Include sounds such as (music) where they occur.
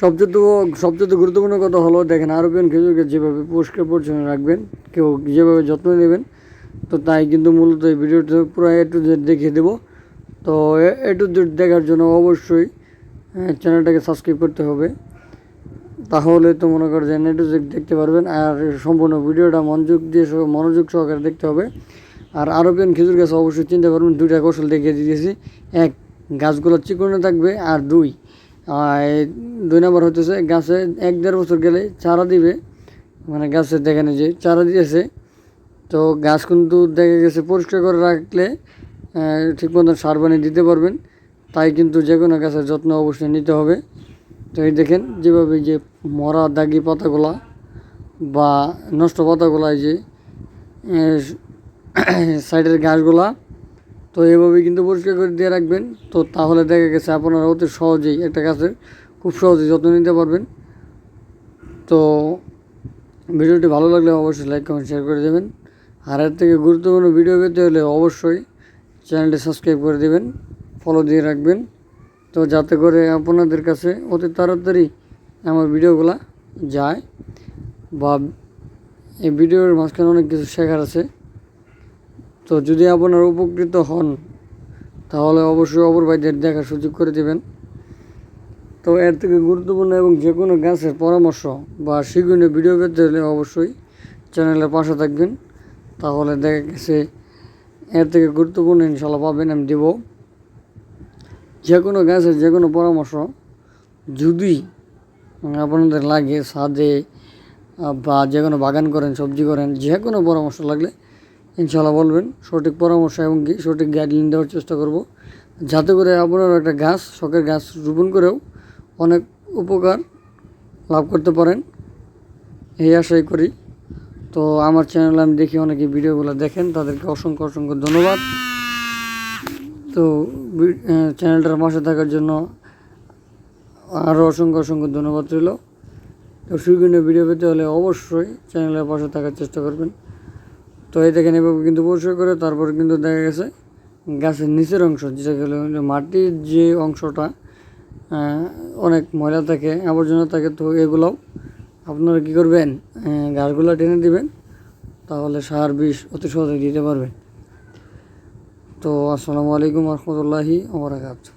সবচেয়ে সবচেয়ে গুরুত্বপূর্ণ কথা হলো, দেখেন আরবিয়ান খেজুরকে যেভাবে পরিষ্কার পরিচ্ছন্ন রাখবেন, কেউ যেভাবে যত্ন নেবেন, তো তাই কিন্তু মূলত এই ভিডিওটা পুরো এ টু জেড দেখিয়ে দেবো। তো এ টু জেড দেখার জন্য অবশ্যই চ্যানেলটাকে সাবস্ক্রাইব করতে হবে। তাহলে তো মনে করো যে নেট দেখতে পারবেন, আর সম্পূর্ণ ভিডিওটা মনোযোগ দিয়ে মনোযোগ সহকারে দেখতে হবে। আর আরবিয়ান খেজুর গাছ অবশ্যই চিনতে পারবেন, দুইটা কৌশল দেখিয়ে দিয়েছি। এক, গাছগুলো চিকনে থাকবে, আর দুই দুই নম্বর হতেছে গাছে এক দেড় বছর গেলে চারা দিবে। মানে গাছে দেখেন যে চারা দিয়েছে তো গাছ কিন্তু দেখা গেছে পরিষ্কার করে রাখলে ঠিক মতন সার বানিয়ে দিতে পারবেন। তাই কিন্তু যে কোনো গাছের যত্ন অবশ্যই নিতে হবে। তো এই দেখেন, যেভাবে যে মরা দাগি পাতাগুলা বা নষ্ট পাতাগুলা যে (coughs) সাইডের ঘাসগুলা তো এভাবে কিন্তু পরিষ্কার করে দিয়ে রাখবেন। তো তাহলে দেখা গেছে আপনারা অতি সহজেই একটা গাছের খুব সহজেই যত্ন নিতে পারবেন। তো ভিডিওটি ভালো লাগলে অবশ্যই লাইক, কমেন্ট শেয়ার করে দেবেন। আর এর থেকে গুরুত্বপূর্ণ ভিডিও পেতে হলে অবশ্যই চ্যানেলটি সাবস্ক্রাইব করে দেবেন ফলো দিয়ে রাখবেন। তো যাতে করে আপনাদের কাছে অতি তাড়াতাড়ি আমার ভিডিওগুলা যায় বা এই ভিডিওর মাঝখানে অনেক কিছু শেখার আছে। তো যদি আপনারা উপকৃত হন তাহলে অবশ্যই অপর ভাইদের দেখার সুযোগ করে দেবেন। তো এর থেকে গুরুত্বপূর্ণ এবং যে কোনো গাছের পরামর্শ বা সেগুলো ভিডিও পেতে হলে অবশ্যই চ্যানেলের পাশে থাকবেন। তাহলে দেখা গেছে এর থেকে গুরুত্বপূর্ণ ইনশাল্লাহ পাবেন আমি দেব। যে কোনো গাছের যে কোনো পরামর্শ যদি আপনাদের লাগে আহ, বা যে কোনো বাগান করেন সবজি করেন যে কোনো পরামর্শ লাগলে ইনশাল্লাহ বলবেন, সঠিক পরামর্শ এবং সঠিক গাইডলাইন দেওয়ার চেষ্টা করব। যাতে করে আপনারা একটা গাছ, শখের গাছ রোপণ করেও অনেক উপকার লাভ করতে পারেন। এই আশাই করি। তো আমার চ্যানেলে আমি দেখি অনেকে ভিডিওগুলো দেখেন, তাদেরকে অসংখ্য অসংখ্য ধন্যবাদ। তো চ্যানেলটার পাশে থাকার জন্য আরও অসংখ্য অসংখ্য ধন্যবাদ রইল। তো সুইগুণে ভিডিও পেতে হলে অবশ্যই চ্যানেলের পাশে থাকার চেষ্টা করবেন। তো এই দেখেন এভাবে কিন্তু পরিষ্কার করে তারপর কিন্তু দেখা গেছে গাছের নিচের অংশ যেটা গেলে মাটির যে অংশটা অনেক ময়লা থাকে আবর্জনা থাকে তো এগুলোও আপনারা কী করবেন আহ, গাছগুলো টেনে দিবেন তাহলে সার বিষ অতি সহজে দিতে পারবেন। তো আসসালামু আলাইকুম রহমতুল্লাহি ওবরাকাতুহ